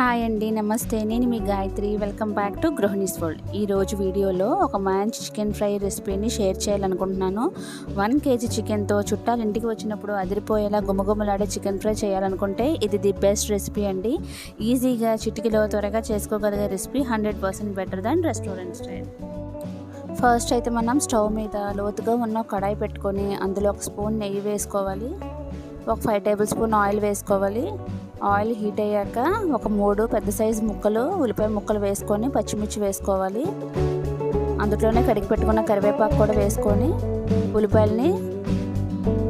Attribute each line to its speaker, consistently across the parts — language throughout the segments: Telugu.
Speaker 1: హాయ్ అండి నమస్తే. నేను మీ గాయత్రి. వెల్కమ్ బ్యాక్ టు గృహిణీస్ వరల్డ్. ఈరోజు వీడియోలో ఒక మంచి చికెన్ ఫ్రై రెసిపీని షేర్ చేయాలనుకుంటున్నాను. వన్ కేజీ చికెన్తో చుట్టాలు ఇంటికి వచ్చినప్పుడు అదిరిపోయేలా గుమగుమలాడే చికెన్ ఫ్రై చేయాలనుకుంటే ఇది ది బెస్ట్ రెసిపీ అండి. ఈజీగా చిటికలో త్వరగా చేసుకోగలిగే recipe hundred percent better than restaurant style. First అయితే మనం స్టవ్ మీద లోతుగా ఉన్న కడాయి పెట్టుకొని అందులో ఒక స్పూన్ నెయ్యి వేసుకోవాలి. ఒక ఫైవ్ టేబుల్ స్పూన్ ఆయిల్ వేసుకోవాలి. ఆయిల్ హీట్ అయ్యాక ఒక మూడు పెద్ద సైజు ముక్కలు ఉల్లిపాయ ముక్కలు వేసుకొని పచ్చిమిర్చి వేసుకోవాలి. అందులోనే కడిగి పెట్టుకున్న కరివేపాకు కూడా వేసుకొని ఉల్లిపాయలని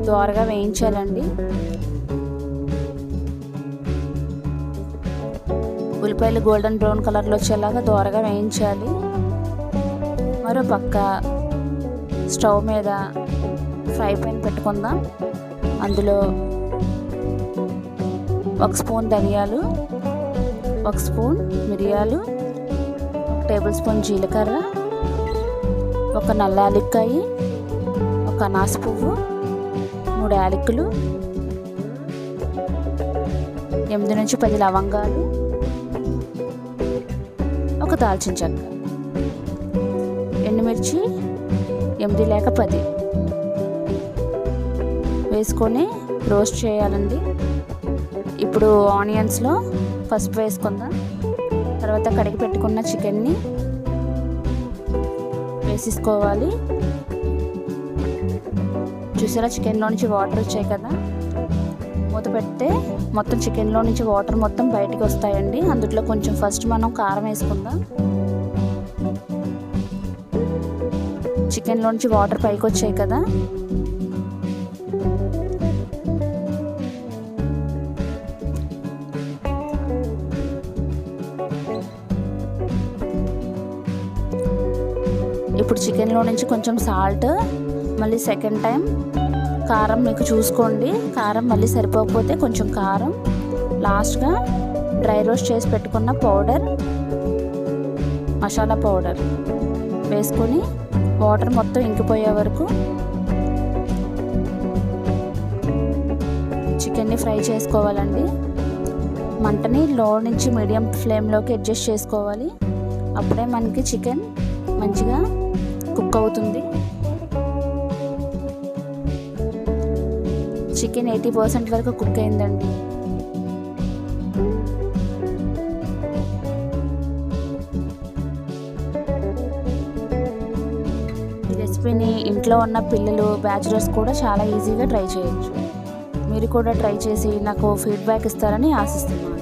Speaker 1: దోరగా వేయించాలండి. ఉల్లిపాయలు గోల్డెన్ బ్రౌన్ కలర్లో వచ్చేలాగా దోరగా వేయించాలి. మరో పక్క స్టవ్ మీద ఫ్రై పాన్ పెట్టుకుందాం. అందులో ఒక స్పూన్ ధనియాలు ఒక స్పూన్ మిరియాలు ఒక టేబుల్ స్పూన్ జీలకర్ర ఒక నల్ల యాలక్కాయ ఒక అనాస పువ్వు మూడు యాలక్కులు ఎనిమిది నుంచి పది లవంగాలు ఒక దాల్చిన చెక్క ఎండుమిర్చి ఎనిమిది లేక పది. వేసుకొని రోస్ట్ చేయాలండి. ఇప్పుడు ఆనియన్స్లో పసుపు వేసుకుందాం. తర్వాత కడిగి పెట్టుకున్న చికెన్ని వేసేసుకోవాలి. చూసారా చికెన్లో నుంచి వాటర్ వచ్చాయి కదా? మూత పెడితే మొత్తం చికెన్లో నుంచి వాటర్ మొత్తం బయటికి వస్తాయండి. అందులో కొంచెం ఫస్ట్ మనం కారం వేసుకుందాం. చికెన్లో నుంచి వాటర్ పైకి వచ్చాయి కదా? ఇప్పుడు చికెన్లో నుంచి కొంచెం సాల్ట్ మళ్ళీ సెకండ్ టైం కారం మీకు చూసుకోండి. కారం మళ్ళీ సరిపోకపోతే కొంచెం కారం. లాస్ట్గా డ్రై రోస్ట్ చేసి పెట్టుకున్న పౌడర్ మసాలా పౌడర్ వేసుకొని వాటర్ మొత్తం ఇంకిపోయే వరకు చికెన్ని ఫ్రై చేసుకోవాలండి. మంటని లో నుంచి మీడియం ఫ్లేమ్లోకి అడ్జస్ట్ చేసుకోవాలి. అప్పుడే మనకి చికెన్ మంచిగా కుక్ అవుతుంది. చికెన్ ఎయిటీ పర్సెంట్ వరకు కుక్ అయిందండి. ఈ రెసిపీని ఇంట్లో ఉన్న పిల్లలు బ్యాచులర్స్ కూడా చాలా ఈజీగా ట్రై చేయొచ్చు. మీరు కూడా ట్రై చేసి నాకు ఫీడ్బ్యాక్ ఇస్తారని ఆశిస్తున్నాను.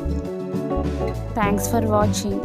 Speaker 1: Thanks for watching